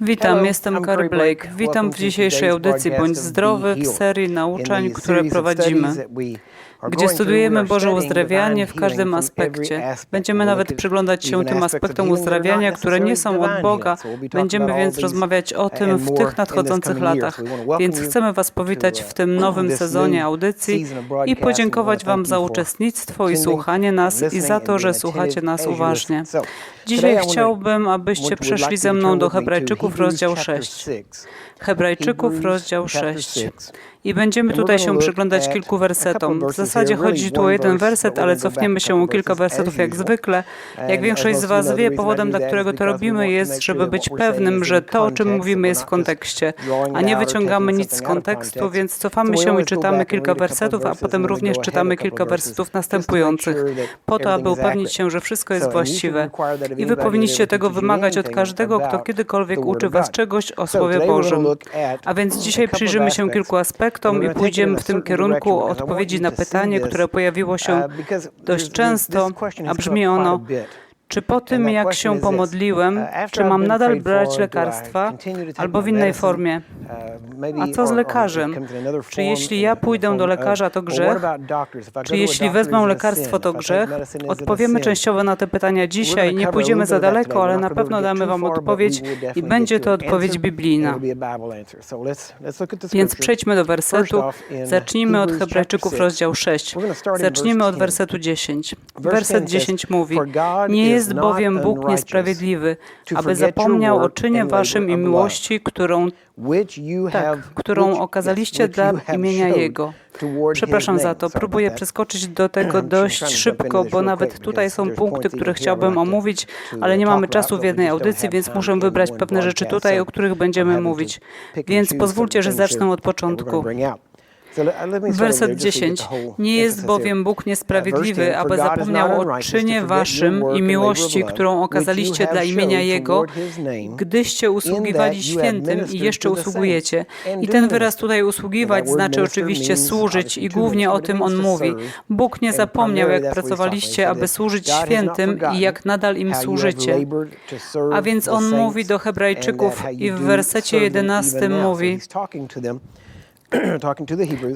Witam, jestem Carrie Blake. Witam w dzisiejszej audycji Bądź Zdrowy w serii nauczań, które prowadzimy, gdzie studujemy Boże uzdrawianie w każdym aspekcie. Będziemy nawet przyglądać się tym aspektom uzdrawiania, które nie są od Boga. Będziemy więc rozmawiać o tym w tych nadchodzących latach. Więc chcemy Was powitać w tym nowym sezonie audycji i podziękować Wam za uczestnictwo i słuchanie nas i za to, że słuchacie nas uważnie. Dzisiaj chciałbym, abyście przeszli ze mną do Hebrajczyków, rozdział 6. Hebrajczyków, rozdział 6. I będziemy tutaj się przyglądać kilku wersetom. W zasadzie chodzi tu o jeden werset, ale cofniemy się o kilka wersetów jak zwykle. Jak większość z Was wie, powodem, dla którego to robimy, jest, żeby być pewnym, że to, o czym mówimy, jest w kontekście, a nie wyciągamy nic z kontekstu, więc cofamy się i czytamy kilka wersetów, a potem również czytamy kilka wersetów następujących, po to, aby upewnić się, że wszystko jest właściwe. I Wy powinniście tego wymagać od każdego, kto kiedykolwiek uczy Was czegoś o Słowie Bożym. A więc dzisiaj przyjrzymy się kilku aspektom i pójdziemy w tym kierunku odpowiedzi na pytanie, które pojawiło się dość często, a brzmi ono, czy po tym, jak się pomodliłem, czy mam nadal brać lekarstwa, albo w innej formie? A co z lekarzem? Czy jeśli ja pójdę do lekarza, to grzech? Czy jeśli wezmę lekarstwo, to grzech? Odpowiemy częściowo na te pytania dzisiaj. Nie pójdziemy za daleko, ale na pewno damy Wam odpowiedź i będzie to odpowiedź biblijna. Więc przejdźmy do wersetu. Zacznijmy od Hebrajczyków, rozdział 6. Zacznijmy od wersetu 10. Werset 10 mówi: Nie jest bowiem Bóg niesprawiedliwy, aby zapomniał o czynie Waszym i miłości, którą tak, którą okazaliście dla imienia Jego. Przepraszam za to, próbuję przeskoczyć do tego dość szybko, bo nawet tutaj są punkty, które chciałbym omówić, ale nie mamy czasu w jednej audycji, więc muszę wybrać pewne rzeczy tutaj, o których będziemy mówić. Więc pozwólcie, że zacznę od początku. Werset 10. Nie jest bowiem Bóg niesprawiedliwy, aby zapomniał o czynie waszym i miłości, którą okazaliście dla imienia Jego, gdyście usługiwali świętym i jeszcze usługujecie. I ten wyraz tutaj usługiwać znaczy oczywiście służyć i głównie o tym on mówi. Bóg nie zapomniał, jak pracowaliście, aby służyć świętym i jak nadal im służycie. A więc on mówi do Hebrajczyków i w wersecie 11 mówi,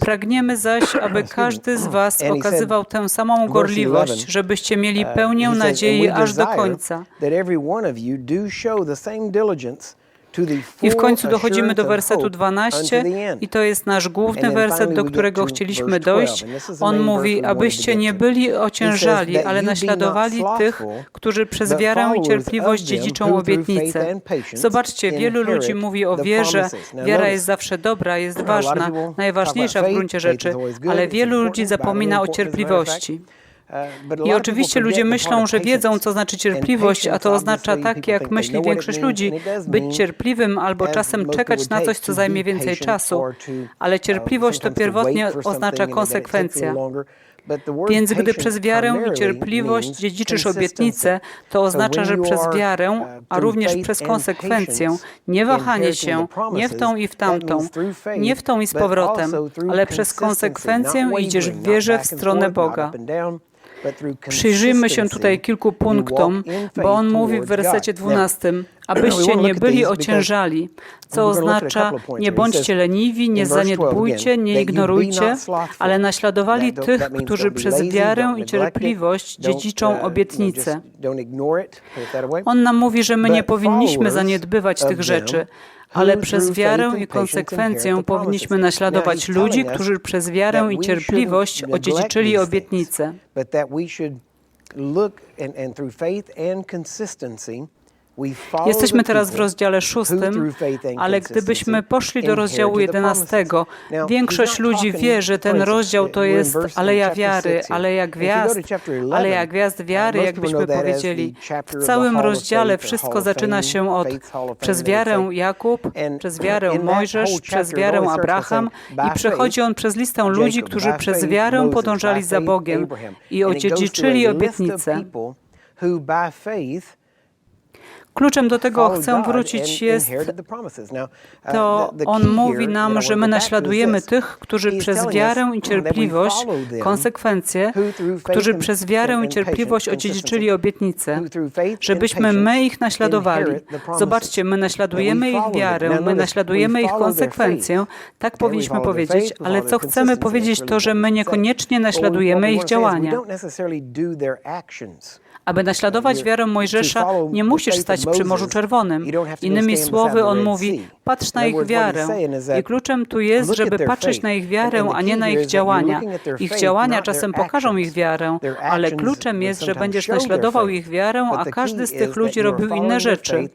Pragniemy zaś, aby każdy z Was okazywał tę samą gorliwość, żebyście mieli pełnię nadziei aż do końca. I w końcu dochodzimy do wersetu 12 i to jest nasz główny werset, do którego chcieliśmy dojść. On mówi, abyście nie byli ociężali, ale naśladowali tych, którzy przez wiarę i cierpliwość dziedziczą obietnicę. Zobaczcie, wielu ludzi mówi o wierze. Wiara jest zawsze dobra, jest ważna, najważniejsza w gruncie rzeczy, ale wielu ludzi zapomina o cierpliwości. I oczywiście ludzie myślą, że wiedzą, co znaczy cierpliwość, a to oznacza tak, jak myśli większość ludzi, być cierpliwym albo czasem czekać na coś, co zajmie więcej czasu. Ale cierpliwość to pierwotnie oznacza konsekwencja. Więc gdy przez wiarę i cierpliwość dziedziczysz obietnicę, to oznacza, że przez wiarę, a również przez konsekwencję, nie wahanie się, nie w tą i w tamtą, nie w tą i z powrotem, ale przez konsekwencję idziesz w wierze w stronę Boga. Przyjrzyjmy się tutaj kilku punktom, bo on mówi w wersecie 12, abyście nie byli ociężali, co oznacza nie bądźcie leniwi, nie zaniedbujcie, nie ignorujcie, ale naśladowali tych, którzy przez wiarę i cierpliwość dziedziczą obietnicę. On nam mówi, że my nie powinniśmy zaniedbywać tych rzeczy, ale przez wiarę i konsekwencję powinniśmy naśladować ludzi, którzy przez wiarę i cierpliwość odziedziczyli obietnicę. Jesteśmy teraz w rozdziale szóstym, ale gdybyśmy poszli do rozdziału jedenastego, większość ludzi wie, że ten rozdział to jest aleja wiary, aleja gwiazd, aleja gwiazd wiary, jakbyśmy powiedzieli. W całym rozdziale wszystko zaczyna się od przez wiarę Jakub, przez wiarę Mojżesz, przez wiarę Abraham i przechodzi on przez listę ludzi, którzy przez wiarę podążali za Bogiem i odziedziczyli obietnicę. Kluczem do tego chcę wrócić jest to on mówi nam, że my naśladujemy tych, którzy przez wiarę i cierpliwość, konsekwencje, którzy przez wiarę i cierpliwość odziedziczyli obietnice, żebyśmy my ich naśladowali. Zobaczcie, my naśladujemy ich wiarę, my naśladujemy ich konsekwencje, tak powinniśmy powiedzieć, ale co chcemy powiedzieć to, że my niekoniecznie naśladujemy ich działania. Aby naśladować wiarę Mojżesza, nie musisz stać przy Morzu Czerwonym. Innymi słowy, on mówi, patrz na ich wiarę. I kluczem tu jest, żeby patrzeć na ich wiarę, a nie na ich działania. Ich działania czasem pokażą ich wiarę, ale kluczem jest, że będziesz naśladował ich wiarę, a każdy z tych ludzi robił inne rzeczy.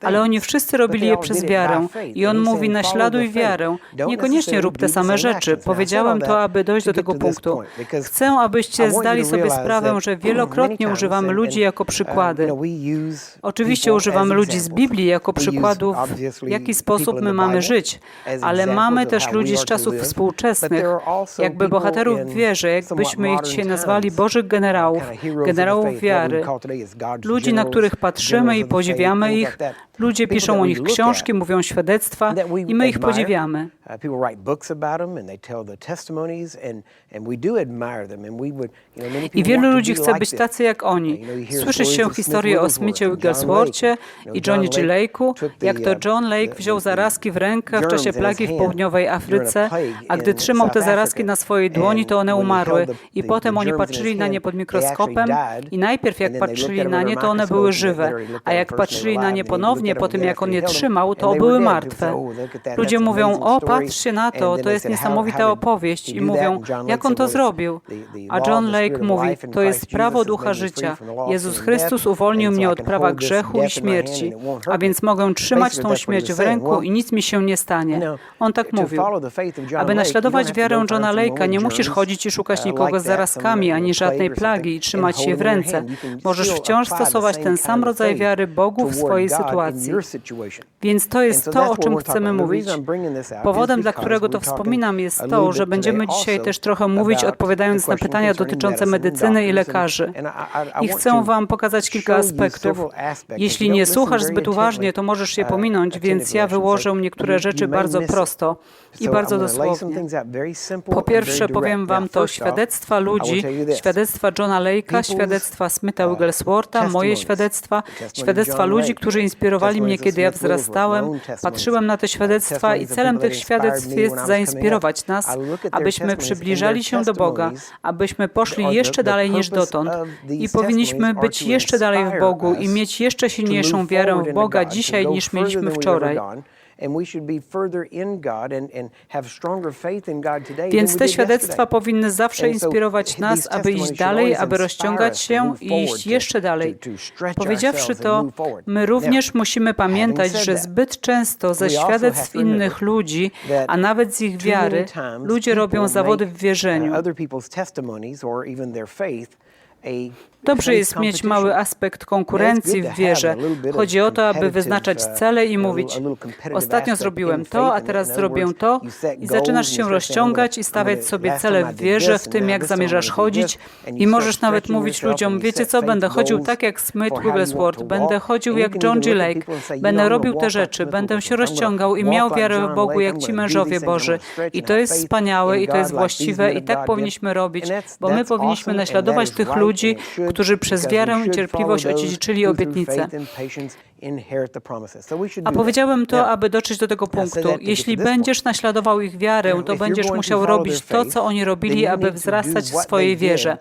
Ale oni wszyscy robili je przez wiarę. I on mówi, naśladuj wiarę. Niekoniecznie rób te same rzeczy. Powiedziałem to, aby dojść do tego punktu. Chcę, abyście zdali sobie sprawę, że wielokrotnie używamy ludzi jako przykłady. Oczywiście używamy ludzi z Biblii jako przykładów, w jaki sposób my mamy żyć, ale mamy też ludzi z czasów współczesnych, jakby bohaterów w wierze, jakbyśmy ich dzisiaj nazwali Bożych generałów, generałów wiary, ludzi, na których patrzymy patrzymy i podziwiamy ich. Ludzie piszą o nich książki, mówią świadectwa i my ich podziwiamy. I wielu ludzi chce być tacy jak oni. Słyszy się historię o Smithie Wigglesworthie i Johnny G. Lake'u, jak to John Lake wziął zarazki w rękę w czasie plagi w południowej Afryce, a gdy trzymał te zarazki na swojej dłoni, to one umarły. I potem oni patrzyli na nie pod mikroskopem i najpierw jak patrzyli na nie, to one były żywe, a jak patrzyli na nie ponownie po tym, jak on je trzymał, to były martwe. Ludzie mówią, o patrzcie na to, to jest niesamowita opowieść i mówią, jak on to zrobił. A John Lake mówi, to jest prawo ducha życia. Jezus Chrystus uwolnił mnie od prawa grzechu i śmierci, a więc mogę trzymać tą śmierć w ręku i nic mi się nie stanie. On tak mówił. Aby naśladować wiarę Johna Lake'a, nie musisz chodzić i szukać nikogo z zarazkami, ani żadnej plagi i trzymać je w ręce. Możesz wciąż stosować ten sam rodzaj wiary Bogu w swojej sytuacji. Więc to jest to, o czym chcemy mówić. Powodem, dla którego to wspominam, jest to, że będziemy dzisiaj też trochę mówić, odpowiadając na pytania dotyczące medycyny i lekarzy. I chcę Wam pokazać kilka aspektów. Jeśli nie słuchasz zbyt uważnie, to możesz je pominąć, więc ja wyłożę niektóre rzeczy bardzo prosto i bardzo dosłownie. Po pierwsze, powiem Wam to świadectwa ludzi, świadectwa Johna Lake'a, świadectwa Smitha Wiggleswortha, moje świadectwa, świadectwa ludzi, którzy inspirowali mnie, kiedy ja wzrastałem. Patrzyłem na te świadectwa i celem tych świadectw jest zainspirować nas, abyśmy przybliżali się do Boga, abyśmy poszli jeszcze dalej niż dotąd. I powinniśmy być jeszcze dalej w Bogu i mieć jeszcze silniejszą wiarę w Boga dzisiaj niż mieliśmy wczoraj. Więc te świadectwa powinny zawsze inspirować nas, aby iść dalej, aby rozciągać się i iść jeszcze dalej. Powiedziawszy to, my również musimy pamiętać, że zbyt często ze świadectw innych ludzi, a nawet z ich wiary, ludzie robią zawody w wierzeniu. Dobrze jest mieć mały aspekt konkurencji w wierze. Chodzi o to, aby wyznaczać cele i mówić: Ostatnio zrobiłem to, a teraz zrobię to, i zaczynasz się rozciągać i stawiać sobie cele w wierze, w tym, jak zamierzasz chodzić. I możesz nawet mówić ludziom: Wiecie co, będę chodził tak jak Smith Wigglesworth, będę chodził jak John G. Lake, będę robił te rzeczy, będę się rozciągał i miał wiarę w Bogu, jak ci mężowie Boży. I to jest wspaniałe, i to jest właściwe, i tak powinniśmy robić, bo my powinniśmy naśladować tych ludzi, którzy przez wiarę i cierpliwość odziedziczyli obietnicę. A powiedziałem to, aby dotrzeć do tego punktu. Jeśli będziesz naśladował ich wiarę, to będziesz musiał robić to, co oni robili, aby wzrastać w swojej wierze.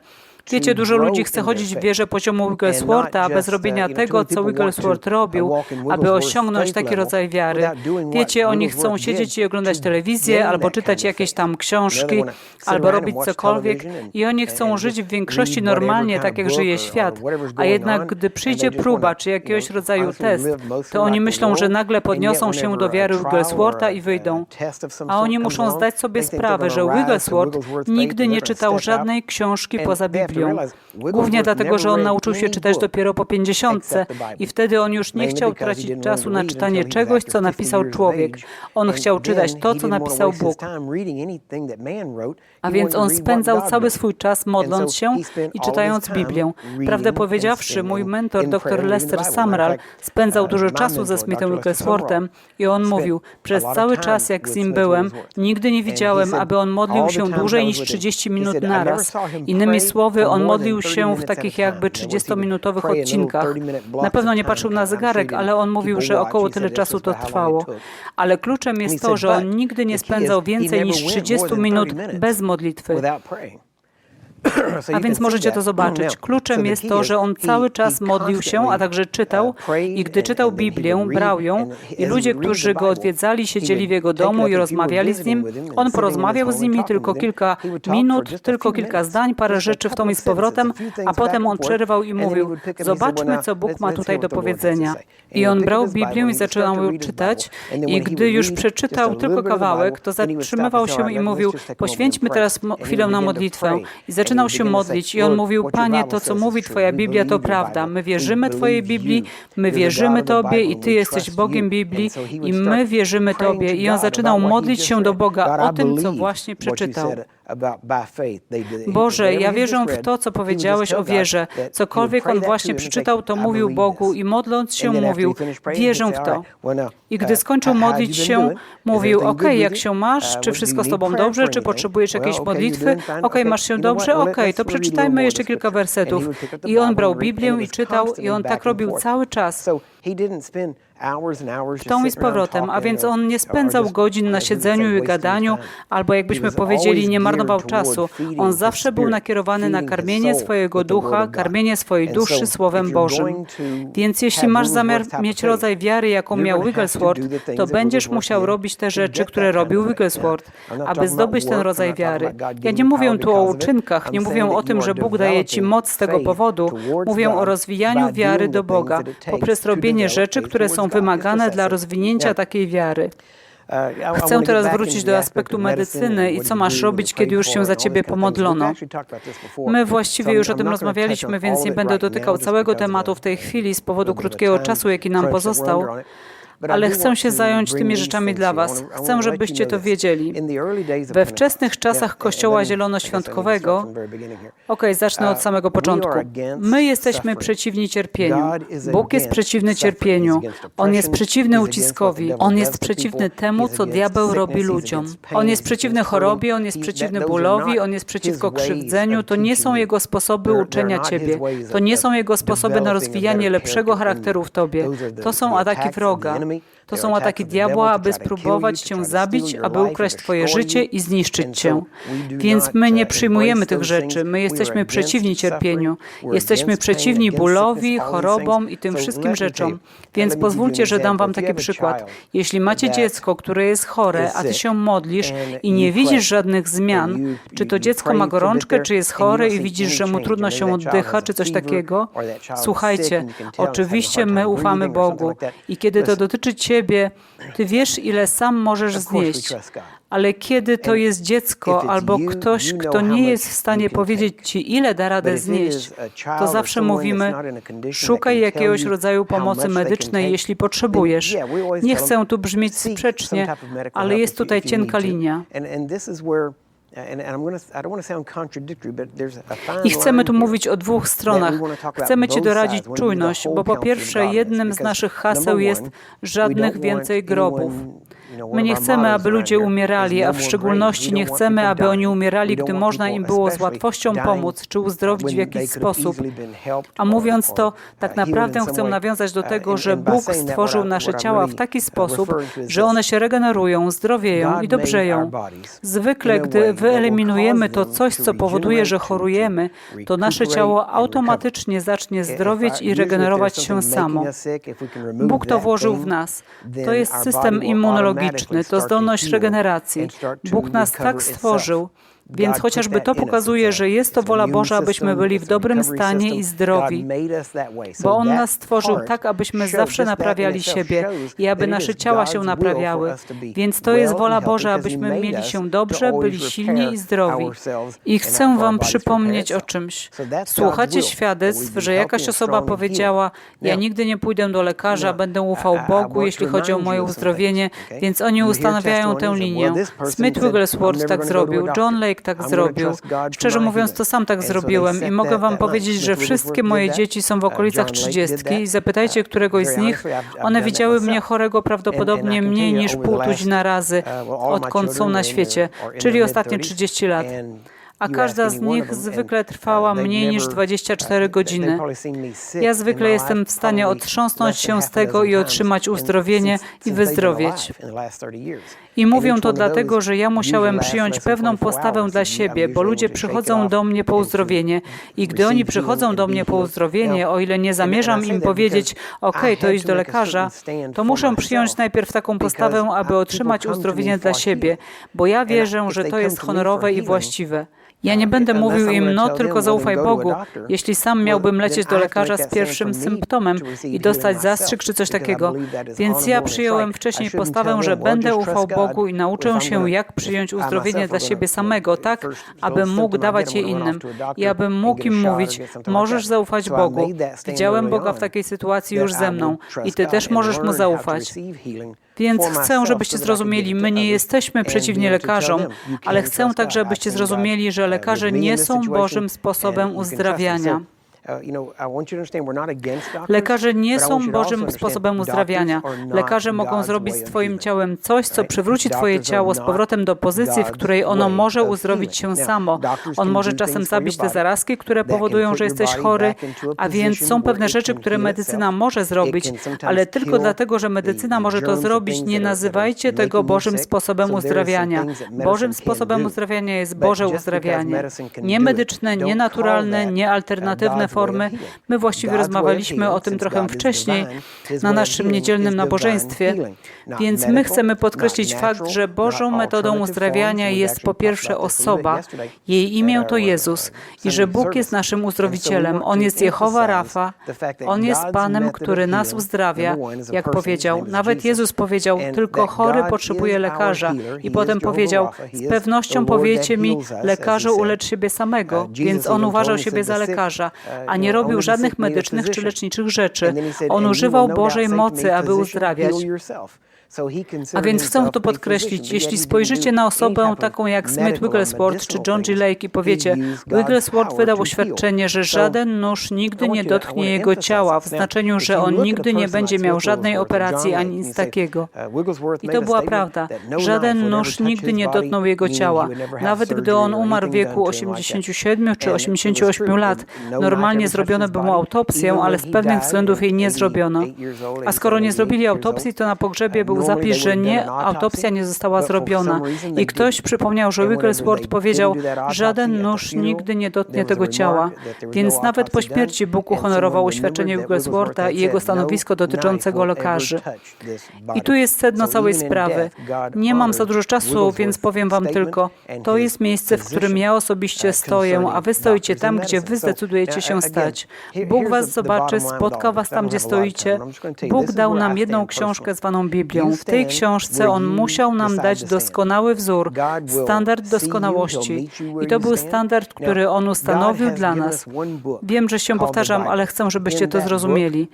Wiecie, dużo ludzi chce chodzić w wieżę poziomu Wiggleswortha bez robienia tego, co Wigglesworth robił, aby osiągnąć taki rodzaj wiary. Wiecie, oni chcą siedzieć i oglądać telewizję, albo czytać jakieś tam książki, albo robić cokolwiek i oni chcą żyć w większości normalnie, tak jak żyje świat. A jednak, gdy przyjdzie próba czy jakiegoś rodzaju test, to oni myślą, że nagle podniosą się do wiary Wiggleswortha i wyjdą. A oni muszą zdać sobie sprawę, że Wigglesworth nigdy nie czytał żadnej książki poza Biblią Biblią. Głównie dlatego, że on nauczył się czytać dopiero po pięćdziesiątce i wtedy on już nie chciał tracić czasu na czytanie czegoś, co napisał człowiek. On chciał czytać to, co napisał Bóg. A więc on spędzał cały swój czas modląc się i czytając Biblię. Prawdę powiedziawszy, mój mentor, dr Lester Sumrall, spędzał dużo czasu ze Smithem Wigglesworthem i on mówił, przez cały czas, jak z nim byłem, nigdy nie widziałem, aby on modlił się dłużej niż 30 minut naraz. Innymi słowy, on modlił się w takich jakby 30-minutowych odcinkach. Na pewno nie patrzył na zegarek, ale on mówił, że około tyle czasu to trwało. Ale kluczem jest to, że on nigdy nie spędzał więcej niż 30 minut bez modlitwy. A więc możecie to zobaczyć. Kluczem jest to, że on cały czas modlił się, a także czytał. i gdy czytał Biblię, brał ją i ludzie, którzy go odwiedzali, siedzieli w jego domu i rozmawiali z nim. On porozmawiał z nimi tylko kilka minut, tylko kilka zdań, parę rzeczy w tom i z powrotem, a potem on przerywał i mówił, zobaczmy, co Bóg ma tutaj do powiedzenia. I on brał Biblię i zaczynał ją czytać. I gdy już przeczytał tylko kawałek, to zatrzymywał się i mówił, poświęćmy teraz chwilę na modlitwę. I zaczynał się modlić i on mówił, Panie, to co mówi Twoja Biblia to prawda. My wierzymy Twojej Biblii, my wierzymy Tobie i Ty jesteś Bogiem Biblii i my wierzymy Tobie. I on zaczynał modlić się do Boga o tym, co właśnie przeczytał. Boże, ja wierzę w to, co powiedziałeś o wierze. Cokolwiek on właśnie przeczytał, to mówił Bogu i modląc się mówił, wierzę w to. I gdy skończył modlić się, mówił, ok, jak się masz, czy wszystko z tobą dobrze, czy potrzebujesz jakiejś modlitwy, ok, masz się dobrze, ok, to przeczytajmy jeszcze kilka wersetów. I on brał Biblię i czytał, i on tak robił cały czas w tą i z powrotem, a więc on nie spędzał godzin na siedzeniu i gadaniu, albo jakbyśmy powiedzieli, nie marnował czasu. On zawsze był nakierowany na karmienie swojego ducha, karmienie swojej duszy Słowem Bożym. Więc jeśli masz zamiar mieć rodzaj wiary, jaką miał Wigglesworth, to będziesz musiał robić te rzeczy, które robił Wigglesworth, aby zdobyć ten rodzaj wiary. Ja nie mówię tu o uczynkach, nie mówię o tym, że Bóg daje ci moc z tego powodu. Mówię o rozwijaniu wiary do Boga poprzez robienie rzeczy, które są wymagane dla rozwinięcia takiej wiary. Uh, Chcę teraz wrócić do aspektu medycyny i co masz robić, kiedy już się za ciebie pomodlono. My właściwie już o tym rozmawialiśmy, więc nie będę dotykał całego tematu w tej chwili z powodu krótkiego czasu, jaki nam pozostał ale chcę się zająć tymi rzeczami dla Was. Chcę, żebyście to wiedzieli. We wczesnych czasach Kościoła Zielonoświątkowego, ok, zacznę od samego początku. My jesteśmy przeciwni cierpieniu. Bóg jest przeciwny cierpieniu. On jest przeciwny uciskowi. On jest przeciwny temu, co diabeł robi ludziom. On jest przeciwny chorobie, on jest przeciwny bólowi, on jest przeciwko krzywdzeniu. To nie są jego sposoby uczenia Ciebie. To nie są jego sposoby na rozwijanie lepszego charakteru w Tobie. To są ataki wroga. To są ataki diabła, aby spróbować cię zabić, aby ukraść twoje życie i zniszczyć cię. Więc my nie przyjmujemy tych rzeczy. My jesteśmy przeciwni cierpieniu. Jesteśmy przeciwni bólowi, chorobom i tym wszystkim rzeczom. Więc pozwólcie, że dam wam taki przykład. Jeśli macie dziecko, które jest chore, a ty się modlisz i nie widzisz żadnych zmian, czy to dziecko ma gorączkę, czy jest chore i widzisz, że mu trudno się oddycha, czy coś takiego, słuchajcie, oczywiście my ufamy Bogu i kiedy to dotyczy ciebie, ciebie, ty wiesz, ile sam możesz znieść. Ale kiedy to jest dziecko albo ktoś, kto nie jest w stanie powiedzieć ci, ile da radę znieść, to zawsze mówimy, szukaj jakiegoś rodzaju pomocy medycznej, jeśli potrzebujesz. Nie chcę tu brzmieć sprzecznie, ale jest tutaj cienka linia. I chcemy tu mówić o dwóch stronach. Chcemy Ci doradzić czujność, bo po pierwsze, jednym z naszych haseł jest żadnych więcej grobów. My nie chcemy, aby ludzie umierali, a w szczególności nie chcemy, aby oni umierali, gdy można im było z łatwością pomóc czy uzdrowić w jakiś sposób. A mówiąc to, tak naprawdę chcę nawiązać do tego, że Bóg stworzył nasze ciała w taki sposób, że one się regenerują, zdrowieją i dobrzeją. Zwykle, gdy wyeliminujemy to coś, co powoduje, że chorujemy, to nasze ciało automatycznie zacznie zdrowieć i regenerować się samo. Bóg to włożył w nas. To jest system immunologiczny to zdolność regeneracji. Bóg nas tak stworzył, Więc chociażby to pokazuje, że jest to wola Boża, abyśmy byli w dobrym stanie i zdrowi, bo On nas stworzył tak, abyśmy zawsze naprawiali siebie i aby nasze ciała się naprawiały. Więc to jest wola Boża, abyśmy mieli się dobrze, byli silni i zdrowi. I chcę Wam przypomnieć o czymś. Słuchacie świadectw, że jakaś osoba powiedziała: Ja nigdy nie pójdę do lekarza, będę ufał Bogu, jeśli chodzi o moje uzdrowienie, więc oni ustanawiają tę linię. Smith Wigglesworth tak zrobił, John Lake tak zrobił. Szczerze mówiąc, to sam tak zrobiłem i mogę Wam powiedzieć, że wszystkie moje dzieci są w okolicach trzydziestki i zapytajcie któregoś z nich, one widziały mnie chorego prawdopodobnie mniej niż pół tuzina razy, odkąd są na świecie, czyli ostatnie 30 lat. A każda z nich zwykle trwała mniej niż 24 godziny. Ja zwykle jestem w stanie otrząsnąć się z tego i otrzymać uzdrowienie i wyzdrowieć. I mówią to dlatego, że ja musiałem przyjąć pewną postawę dla siebie, bo ludzie przychodzą do mnie po uzdrowienie i gdy oni przychodzą do mnie po uzdrowienie, o ile nie zamierzam im powiedzieć, ok, to idź do lekarza, to muszę przyjąć najpierw taką postawę, aby otrzymać uzdrowienie dla siebie, bo ja wierzę, że to jest honorowe i właściwe. Ja nie będę mówił im, no tylko zaufaj Bogu, jeśli sam miałbym lecieć do lekarza z pierwszym symptomem i dostać zastrzyk czy coś takiego. Więc ja przyjąłem wcześniej postawę, że będę ufał Bogu i nauczę się, jak przyjąć uzdrowienie dla siebie samego, tak, abym mógł dawać je innym i abym mógł im mówić, możesz zaufać Bogu. Widziałem Boga w takiej sytuacji już ze mną i ty też możesz Mu zaufać. Więc chcę, żebyście zrozumieli, my nie jesteśmy przeciwni lekarzom, ale chcę także, abyście zrozumieli, że lekarze nie są Bożym sposobem uzdrawiania. Lekarze nie są Bożym sposobem uzdrawiania. Lekarze mogą zrobić z Twoim ciałem coś, co przywróci Twoje ciało z powrotem do pozycji, w której ono może uzdrowić się samo. On może czasem zabić te zarazki, które powodują, że jesteś chory, a więc są pewne rzeczy, które medycyna może zrobić, ale tylko dlatego, że medycyna może to zrobić, nie nazywajcie tego Bożym sposobem uzdrawiania. Bożym sposobem uzdrawiania jest Boże uzdrawianie. Nie medyczne, nie naturalne, nie alternatywne formy. My właściwie rozmawialiśmy o tym trochę wcześniej na naszym niedzielnym nabożeństwie, więc my chcemy podkreślić fakt, że Bożą metodą uzdrawiania jest po pierwsze osoba, jej imię to Jezus i że Bóg jest naszym uzdrowicielem. On jest Jehowa Rafa, On jest Panem, który nas uzdrawia, jak powiedział. Nawet Jezus powiedział, tylko chory potrzebuje lekarza i potem powiedział, z pewnością powiecie mi, lekarzu ulecz siebie samego, więc On uważał siebie za lekarza, a nie robił żadnych medycznych czy leczniczych rzeczy. On używał Bożej mocy, aby uzdrawiać. A więc chcę to podkreślić. Jeśli spojrzycie na osobę taką jak Smith Wigglesworth czy John G. Lake i powiecie, Wigglesworth wydał oświadczenie, że żaden nóż nigdy nie dotknie jego ciała, w znaczeniu, że on nigdy nie będzie miał żadnej operacji ani nic takiego. I to była prawda. Żaden nóż nigdy nie dotknął jego ciała. Nawet gdy on umarł w wieku 87 czy 88 lat, normalnie zrobiono by mu autopsję, ale z pewnych względów jej nie zrobiono. A skoro nie zrobili autopsji, to na pogrzebie był zapis, że nie, autopsja nie została zrobiona. I ktoś przypomniał, że Wigglesworth powiedział, żaden nóż nigdy nie dotknie tego ciała. Więc nawet po śmierci Bóg uhonorował oświadczenie Wiggleswortha i jego stanowisko dotyczącego lekarzy. I tu jest sedno całej sprawy. Nie mam za dużo czasu, więc powiem wam tylko, to jest miejsce, w którym ja osobiście stoję, a wy stoicie tam, gdzie wy zdecydujecie się stać. Bóg was zobaczy, spotka was tam, gdzie stoicie. Bóg dał nam jedną książkę zwaną Biblią. W tej książce On musiał nam dać doskonały wzór, standard doskonałości. I to był standard, który On ustanowił dla nas. Wiem, że się powtarzam, ale chcę, żebyście to zrozumieli.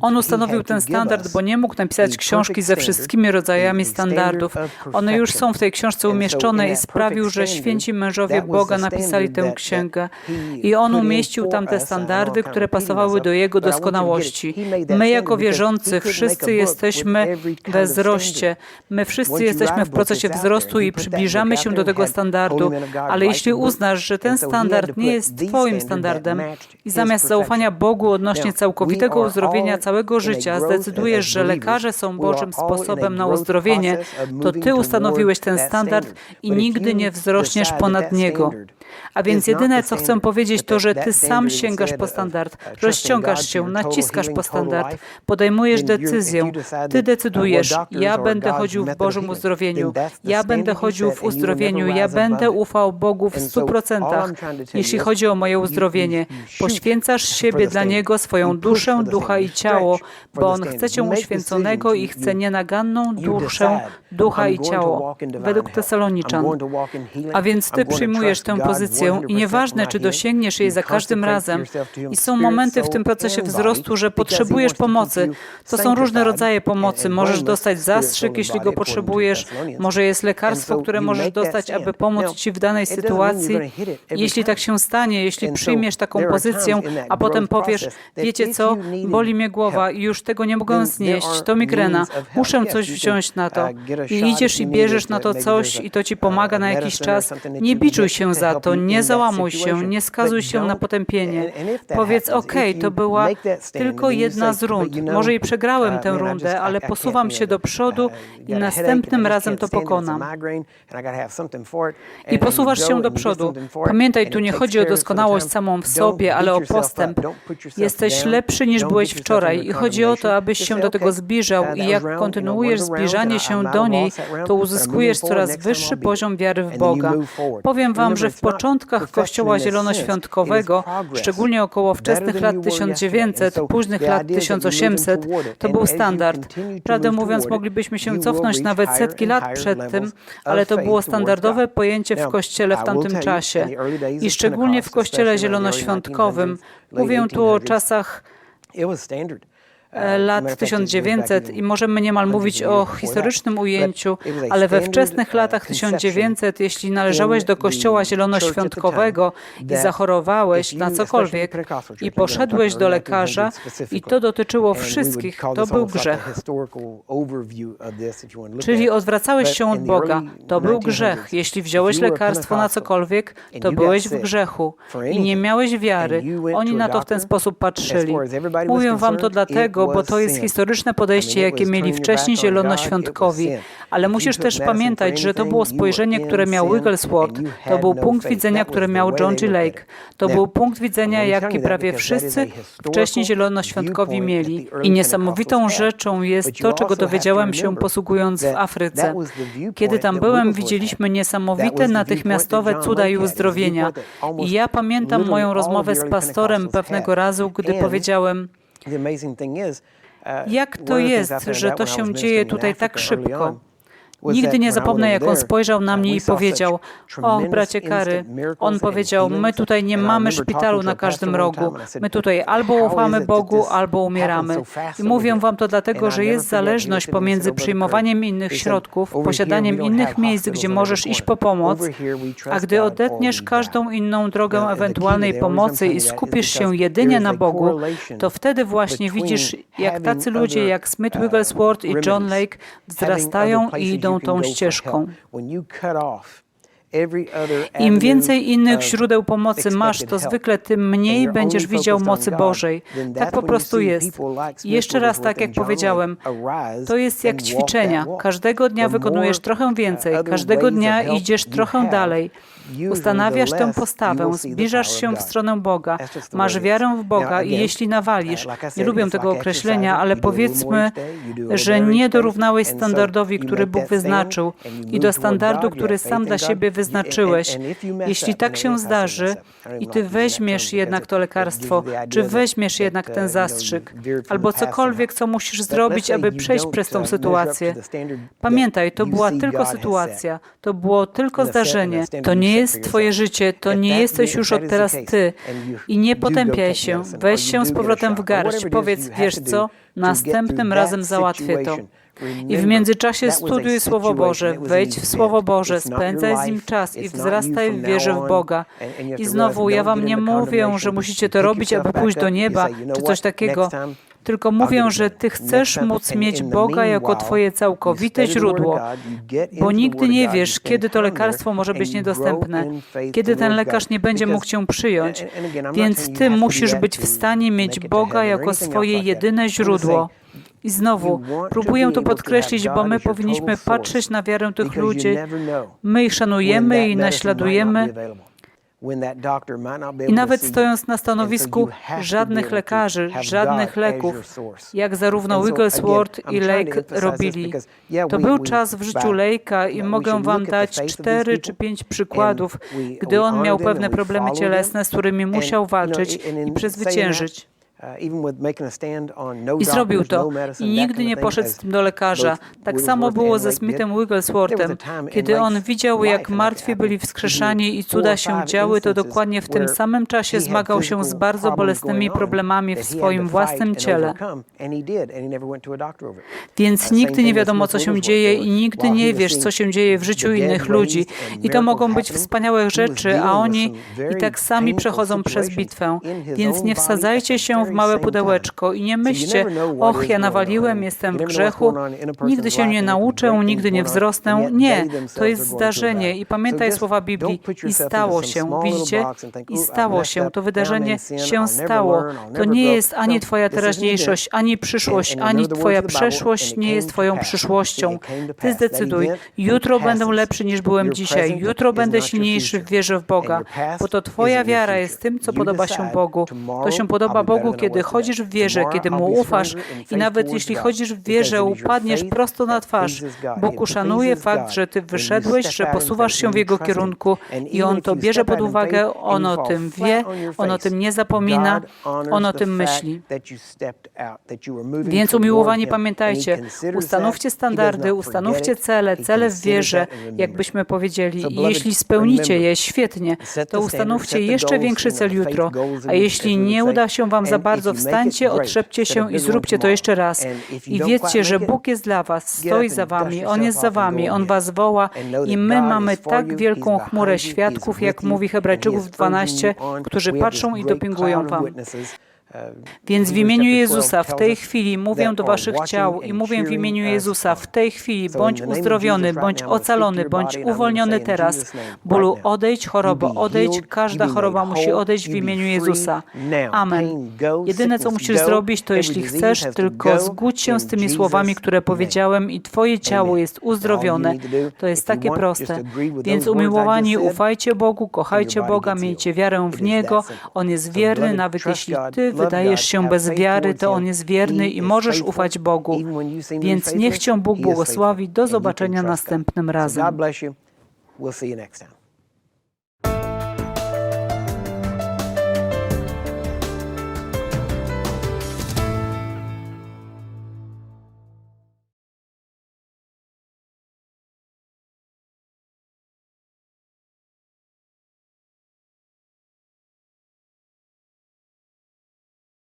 On ustanowił ten standard, bo nie mógł napisać książki ze wszystkimi rodzajami standardów. One już są w tej książce umieszczone i sprawił, że święci mężowie Boga napisali tę księgę. I On umieścił tam te standardy, które pasowały do Jego doskonałości. My jako wierzący wszyscy jesteśmy we wzroście. My wszyscy jesteśmy w procesie wzrostu i przybliżamy się do tego standardu, ale jeśli uznasz, że ten standard nie jest Twoim standardem i zamiast zaufania Bogu odnośnie całkowitego uzdrowienia całego życia zdecydujesz, że lekarze są Bożym sposobem na uzdrowienie, to Ty ustanowiłeś ten standard i nigdy nie wzrośniesz ponad niego. A więc jedyne, co chcę powiedzieć, to, że ty sam sięgasz po standard, rozciągasz się, naciskasz po standard, podejmujesz decyzję, ty decydujesz, ja będę chodził w Bożym uzdrowieniu, ja będę chodził w uzdrowieniu, ja będę ufał Bogu w stu procentach, jeśli chodzi o moje uzdrowienie. Poświęcasz siebie dla Niego, swoją duszę, ducha i ciało, bo On chce Cię uświęconego i chce nienaganną duszę, ducha i ciało, według Tesaloniczan. A więc Ty przyjmujesz tę pozycję i nieważne, czy dosięgniesz jej za każdym razem. I są momenty w tym procesie wzrostu, że potrzebujesz pomocy. To są różne rodzaje pomocy. Możesz dostać zastrzyk, jeśli go potrzebujesz. Może jest lekarstwo, które możesz dostać, aby pomóc Ci w danej sytuacji. Jeśli tak się stanie, jeśli przyjmiesz taką pozycję, a potem powiesz, wiecie co, boli mnie głowa i już tego nie mogę znieść, to migrena, muszę coś wziąć na to. I idziesz i bierzesz na to coś i to Ci pomaga na jakiś czas. Nie biczuj się za to, nie załamuj się, nie skazuj się na potępienie. Powiedz, ok, to była tylko jedna z rund. Może i przegrałem tę rundę, ale posuwam się do przodu i następnym razem to pokonam. I posuwasz się do przodu. Pamiętaj, tu nie chodzi o doskonałość samą w sobie, ale o postęp. Jesteś lepszy niż byłeś wczoraj i chodzi o to, abyś się do tego zbliżał i jak kontynuujesz zbliżanie się do niej, to uzyskujesz coraz wyższy poziom wiary w Boga. Powiem Wam, że w początkach Kościoła Zielonoświątkowego, szczególnie około wczesnych lat 1900, późnych lat 1800, to był standard. Prawdę mówiąc, moglibyśmy się cofnąć nawet setki lat przed tym, ale to było standardowe pojęcie w Kościele w tamtym czasie. I szczególnie w Kościele Zielonoświątkowym, mówię tu o czasach lat 1900 i możemy niemal mówić o historycznym ujęciu, ale we wczesnych latach 1900, jeśli należałeś do kościoła zielonoświątkowego i zachorowałeś na cokolwiek i poszedłeś do lekarza i to dotyczyło wszystkich, to był grzech. Czyli odwracałeś się od Boga, to był grzech. Jeśli wziąłeś lekarstwo na cokolwiek, to byłeś w grzechu i nie miałeś wiary. Oni na to w ten sposób patrzyli. Mówię wam to dlatego, bo to jest historyczne podejście, jakie mieli wcześniej zielonoświątkowi. Ale musisz też pamiętać, że to było spojrzenie, które miał Wigglesworth, to był punkt widzenia, który miał John G. Lake, to był punkt widzenia, jaki prawie wszyscy wcześniej zielonoświątkowi mieli. I niesamowitą rzeczą jest to, czego dowiedziałem się posługując w Afryce. Kiedy tam byłem, widzieliśmy niesamowite, natychmiastowe cuda i uzdrowienia. I ja pamiętam moją rozmowę z pastorem pewnego razu, gdy powiedziałem, Jak to jest, że to się dzieje tutaj tak szybko? Nigdy nie zapomnę, jak on spojrzał na mnie i powiedział: O, bracie Kary, on powiedział: My tutaj nie mamy szpitalu na każdym rogu. My tutaj albo ufamy Bogu, albo umieramy. I mówię wam to dlatego, że jest zależność pomiędzy przyjmowaniem innych środków, posiadaniem innych miejsc, gdzie możesz iść po pomoc, a gdy odetniesz każdą inną drogę ewentualnej pomocy i skupisz się jedynie na Bogu, to wtedy właśnie widzisz, jak tacy ludzie jak Smith Wigglesworth i John Lake wzrastają i idą tą ścieżką. Im więcej innych źródeł pomocy masz, to zwykle tym mniej będziesz widział mocy Bożej. Tak po prostu jest. I jeszcze raz, tak jak powiedziałem, to jest jak ćwiczenia. Każdego dnia wykonujesz trochę więcej, każdego dnia idziesz trochę dalej. Ustanawiasz tę postawę, zbliżasz się w stronę Boga, masz wiarę w Boga i jeśli nawalisz, nie lubię tego określenia, ale powiedzmy, że nie dorównałeś standardowi, który Bóg wyznaczył i do standardu, który sam dla siebie wyznaczyłeś. Jeśli tak się zdarzy i ty weźmiesz jednak to lekarstwo, czy weźmiesz jednak ten zastrzyk, albo cokolwiek, co musisz zrobić, aby przejść przez tą sytuację. Pamiętaj, to była tylko sytuacja, to było tylko zdarzenie, to nie jest Twoje życie, to nie jesteś już od teraz Ty. I nie potępiaj się, weź się z powrotem w garść, powiedz, wiesz co, następnym razem załatwię to. I w międzyczasie studiuj Słowo Boże, wejdź w Słowo Boże, spędzaj z nim czas i wzrastaj w wierze w Boga. I znowu, ja wam nie mówię, że musicie to robić, aby pójść do nieba, czy coś takiego. Tylko mówię, że Ty chcesz móc mieć Boga jako Twoje całkowite źródło, bo nigdy nie wiesz, kiedy to lekarstwo może być niedostępne, kiedy ten lekarz nie będzie mógł Cię przyjąć. Więc Ty musisz być w stanie mieć Boga jako swoje jedyne źródło. I znowu, próbuję to podkreślić, bo my powinniśmy patrzeć na wiarę tych ludzi. My ich szanujemy i naśladujemy, I nawet stojąc na stanowisku żadnych lekarzy, żadnych leków, jak zarówno Wigglesworth i Lake robili. To był czas w życiu Lake'a i mogę wam dać cztery czy pięć przykładów, gdy on miał pewne problemy cielesne, z którymi musiał walczyć i przezwyciężyć. I zrobił to. I nigdy nie poszedł z tym do lekarza. Tak samo było ze Smithem Wigglesworthem. Kiedy on widział, jak martwi byli wskrzeszani i cuda się działy, to dokładnie w tym samym czasie zmagał się z bardzo bolesnymi problemami w swoim własnym ciele. Więc nigdy nie wiadomo, co się dzieje i nigdy nie wiesz, co się dzieje w życiu innych ludzi. I to mogą być wspaniałe rzeczy, a oni i tak sami przechodzą przez bitwę. Więc nie wsadzajcie się w małe pudełeczko i nie myślcie, och, ja nawaliłem, jestem w grzechu, nigdy się nie nauczę, nigdy nie wzrosnę. Nie, to jest zdarzenie. i pamiętaj słowa Biblii. I stało się, widzicie? I stało się, to wydarzenie się stało. To nie jest ani twoja teraźniejszość, ani przyszłość, ani twoja przeszłość nie jest twoją przyszłością. Ty zdecyduj, jutro będę lepszy niż byłem dzisiaj, jutro będę silniejszy. w wierze w Boga, bo to twoja wiara jest tym, co podoba się Bogu. To się podoba Bogu, kiedy chodzisz w wierze, kiedy Mu ufasz i nawet jeśli chodzisz w wierze, upadniesz prosto na twarz. Bóg uszanuje fakt, że Ty wyszedłeś, że posuwasz się w Jego kierunku i On to bierze pod uwagę, On o tym wie, On o tym nie zapomina, On o tym myśli. Więc umiłowani pamiętajcie, ustanówcie standardy, ustanówcie cele, cele w wierze, jakbyśmy powiedzieli. I jeśli spełnicie je, świetnie, to ustanówcie jeszcze większy cel jutro. A jeśli nie uda się Wam za bardzo, wstańcie, otrzepcie się i zróbcie to jeszcze raz. I wiedzcie, że Bóg jest dla Was, stoi za Wami, On jest za Wami, On Was woła i my mamy tak wielką chmurę świadków, jak mówi Hebrajczyków 12, którzy patrzą i dopingują Wam. Więc w imieniu Jezusa w tej chwili mówię do waszych ciał i mówię w imieniu Jezusa w tej chwili bądź uzdrowiony, bądź ocalony, bądź uwolniony teraz. Bólu odejdź, chorobo odejdź, każda choroba musi odejść w imieniu Jezusa. Amen. Jedyne co musisz zrobić to jeśli chcesz, tylko zgódź się z tymi słowami, które powiedziałem i twoje ciało jest uzdrowione. To jest takie proste. Więc umiłowani, ufajcie Bogu, kochajcie Boga, miejcie wiarę w Niego. On jest wierny, nawet jeśli ty wydajesz się bez wiary, to On jest wierny i możesz ufać Bogu. Więc niech Cię Bóg błogosławi. Do zobaczenia następnym razem.